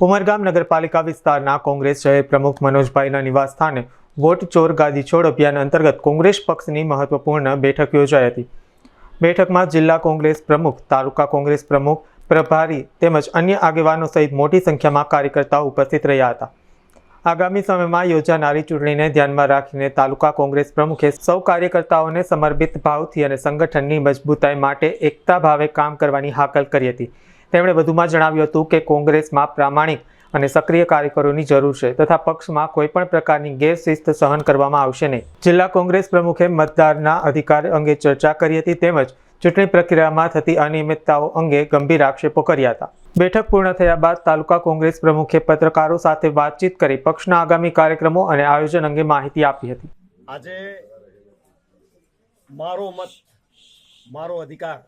ઉમરગામ નગરપાલિકા વિસ્તારના કોંગ્રેસ શહેર પ્રમુખ મનોજભાઈના નિવાસસ્થાને વોટ ચોર ગાદી છોડ અભિયાન અંતર્ગત કોંગ્રેસ પક્ષની મહત્વપૂર્ણ બેઠક યોજાઈ હતી. બેઠકમાં જિલ્લા કોંગ્રેસ પ્રમુખ, તાલુકા કોંગ્રેસ પ્રમુખ, પ્રભારી તેમજ અન્ય આગેવાનો સહિત મોટી સંખ્યામાં કાર્યકર્તાઓ ઉપસ્થિત રહ્યા હતા. આગામી સમયમાં યોજાનારી ચૂંટણીને ધ્યાનમાં રાખીને તાલુકા કોંગ્રેસ પ્રમુખે સૌ કાર્યકર્તાઓને સમર્પિત ભાવથી અને સંગઠનની મજબૂતાઈ માટે એકતા ભાવે કામ કરવાની હાકલ કરી હતી. તેમણે વધુમાં જણાવ્યું હતું કે કોંગ્રેસમાં પ્રામાણિક અને સક્રિય કાર્યકરોની જરૂર છે તથા પક્ષમાં કોઈપણ પ્રકારની ગેરશિસ્ત સહન કરવામાં આવશે નહીં. જિલ્લા કોંગ્રેસ પ્રમુખે મતદારના અધિકાર અંગે ચર્ચા કરી હતી તેમજ ચૂંટણી પ્રક્રિયામાં થતી અનિયમિતતાઓ અંગે ગંભીર આક્ષેપો કર્યા હતા. બેઠક પૂર્ણ થયા બાદ તાલુકા કોંગ્રેસ પ્રમુખે પત્રકારો સાથે વાતચીત કરી પક્ષના આગામી કાર્યક્રમો અને આયોજન અંગે માહિતી આપી હતી. આજે મારો મત, મારો અધિકાર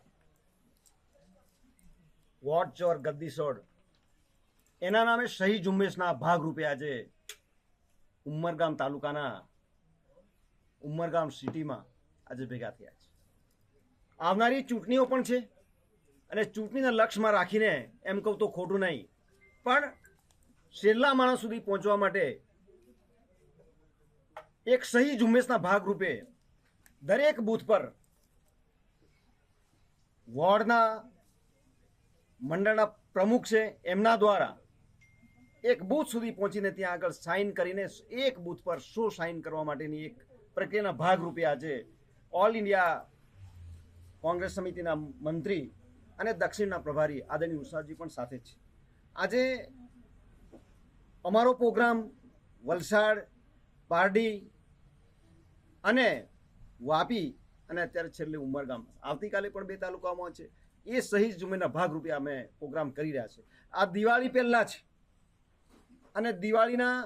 વોટ ચોર ગદ્દી સોડ એના નામે સહી ઝુંબેશના ભાગરૂપે આજે ઉમરગામ તાલુકાના ઉમરગામ સિટીમાં આજે ભેગા થયા છે. આવનારી ચૂંટણીઓ પણ છે અને ચૂંટણીના લક્ષ્યમાં રાખીને એમ કહું તો ખોટું નહીં, પણ છેલ્લા માણસ સુધી પહોંચવા માટે એક સહી ઝુંબેશના ભાગરૂપે દરેક બૂથ પર વોર્ડના મંડળના પ્રમુખ છે, એમના દ્વારા એક બૂથ સુધી પહોંચીને ત્યાં આગળ સાઇન કરીને એક બૂથ પર શો સાઇન કરવા માટેની એક પ્રક્રિયાના ભાગરૂપે આજે ઓલ ઇન્ડિયા કોંગ્રેસ સમિતિના મંત્રી અને દક્ષિણના પ્રભારી આદરણીય ઉષાજી પણ સાથે છે. આજે અમારો પ્રોગ્રામ વલસાડ, પારડી અને વાપી અને અત્યારે છેલ્લે ઉમરગામ. આવતીકાલે પણ બે તાલુકામાં છે. એ સહી જુમેના ભાગરૂપે અમે પ્રોગ્રામ કરી રહ્યા છે. આ દિવાળી પહેલાં છે અને દિવાળીના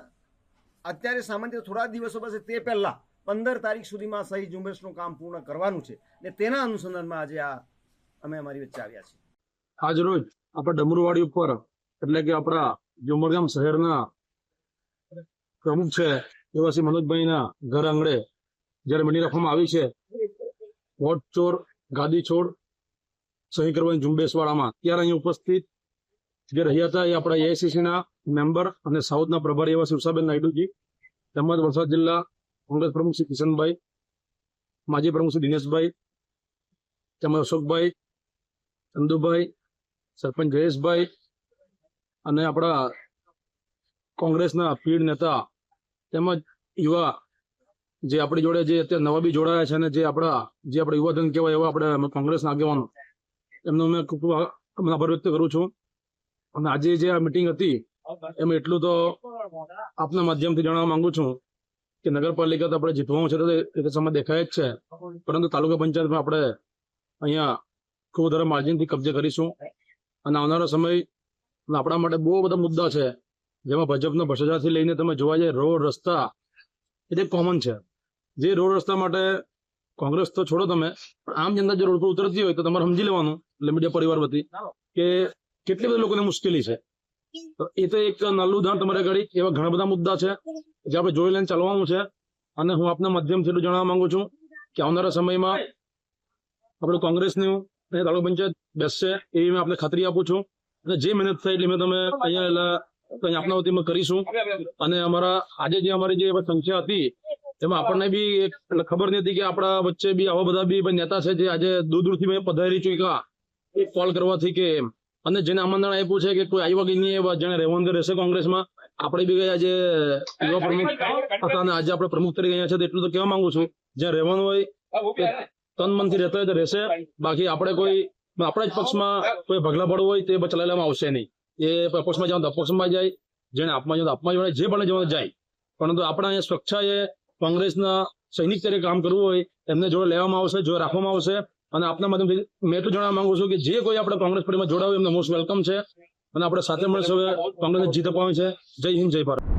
અત્યારે સામાન્ય થોડા દિવસો પાસે તે પહેલાં પંદર તારીખ સુધીમાં સહી ઝુંબેશનું કામ પૂર્ણ કરવાનું છે ને તેના અનુસંધાનમાં આજે આ અમે અમારી વચ્ચે આવ્યા છીએ. આજ રોજ આપણા ડમરુવાડી ઉપર, એટલે કે આપણા જે ઉમરગામ શહેરના પ્રમુખ છે એવા શ્રી મનોજભાઈના ઘર આંગણે જ્યારે મીટિંગ રાખવામાં આવી છે, વોટ ચોર, ગાદી છોડ સહી કરવાની ઝુંબેશવાળામાં. ત્યારે અહીં ઉપસ્થિત જે રહ્યા હતા એ આપણા એઆઈસીસીના મેમ્બર અને સાઉથના પ્રભારી એવા શિવસાબેન નાયડુજી, તેમજ વલસાડ જિલ્લા કોંગ્રેસ પ્રમુખ શ્રી કિશનભાઈ, માજી પ્રમુખ શ્રી દિનેશભાઈ, તેમજ અશોકભાઈ, ચંદુભાઈ, સરપંચ જયેશભાઈ અને આપણા કોંગ્રેસના પીડ નેતા તેમજ યુવા જે આપણી જોડે જે અત્યારે નવા બી જોડાયા છે અને જે આપણા જે આપણે યુવાધન કહેવાય એવા આપણે કોંગ્રેસના આગેવાનો એમનો મેં ખૂબ આભાર વ્યક્ત કરું છું. અને આજે જે આ મિટિંગ હતી, એમાં એટલું તો આપના માધ્યમથી જણાવવા માંગુ છું કે નગરપાલિકા તો આપણે જીતવાનું છે તો એ સમય દેખાય જ છે. પરંતુ તાલુકા પંચાયતમાં આપણે અહીંયા ખૂબ વધારે માર્જિનથી કબજે કરીશું. અને આવનારો સમય આપણા માટે બહુ બધા મુદ્દા છે. જેમાં ભાજપના ભ્રષ્ટાચારથી લઈને તમે જોવા જાય રોડ, રસ્તા, એ તે કોમન છે. જે રોડ, રસ્તા માટે કોંગ્રેસ તો છોડો તમે આમ જનતા જો રોડ પર ઉતરતી હોય તો તમારે સમજી લેવાનું એટલે પરિવાર વતી કે કેટલી બધા લોકોને મુશ્કેલી છે? તો એ તો એક નાનું ઉદાહરણ તમારે ઘડી એવા ઘણા બધા મુદ્દા છે જે આપણે જોઈ લઈને ચાલવાનું છે. અને હું આપના માધ્યમથી એટલું જણાવવા માંગુ છું કે આવનારા સમયમાં આપણે કોંગ્રેસનું અને તાલુકા પંચાયત બેસશે એવી મેં આપને ખાતરી આપું છું. અને જે મહેનત થઈ એટલી મેં તમે અહીંયા આપના વતી કરીશું. અને અમારા આજે જે અમારી જે સંખ્યા હતી એમાં આપણને બી એક ખબર નથી કે આપણા વચ્ચે બી આવા બધા બી નેતા છે જે આજે દૂર દૂરથી મેં પધારી ચૂક્યા. કોલ કરવાથી કે અને જેને આમંત્રણ આપ્યું છે કે કોઈ આવ્યા કે નહીં એવા જેને રહેવાનું રહેશે કોંગ્રેસમાં, આપણે બી ગયા આજે યુવા પ્રમુખ હતા અને આજે આપણે પ્રમુખ તરીકે અહીંયા છે એટલું તો કહેવા માંગુ છું. જ્યાં રહેવાનું હોય તન મનથી રહેતા હોય તો રહેશે. બાકી આપણે કોઈ, આપણા જ પક્ષમાં કોઈ ભગલા પડવું હોય, તે ચલાવવામાં આવશે નહીં. એ અપક્ષમાં જવાનું અપક્ષમાં જાય, જેને આપમાં જવાનું આપમાં જવાય જે પણ જવાનું જાય. પરંતુ આપણા અહીંયા સ્વચ્છાએ કોંગ્રેસના સૈનિક તરીકે કામ કરવું હોય, એમને જોડે લેવામાં આવશે, જોડે રાખવામાં આવશે. અને આપના માધ્યમથી મેં એટલું જણાવવા માંગુ છું કે જે કોઈ આપણે કોંગ્રેસ પાર્ટીમાં જોડાવું એમને મોસ્ટ વેલકમ છે. અને આપણે સાથે મળીશું કોંગ્રેસને જીત અપાવી છે. જય હિન્દ, જય ભારત.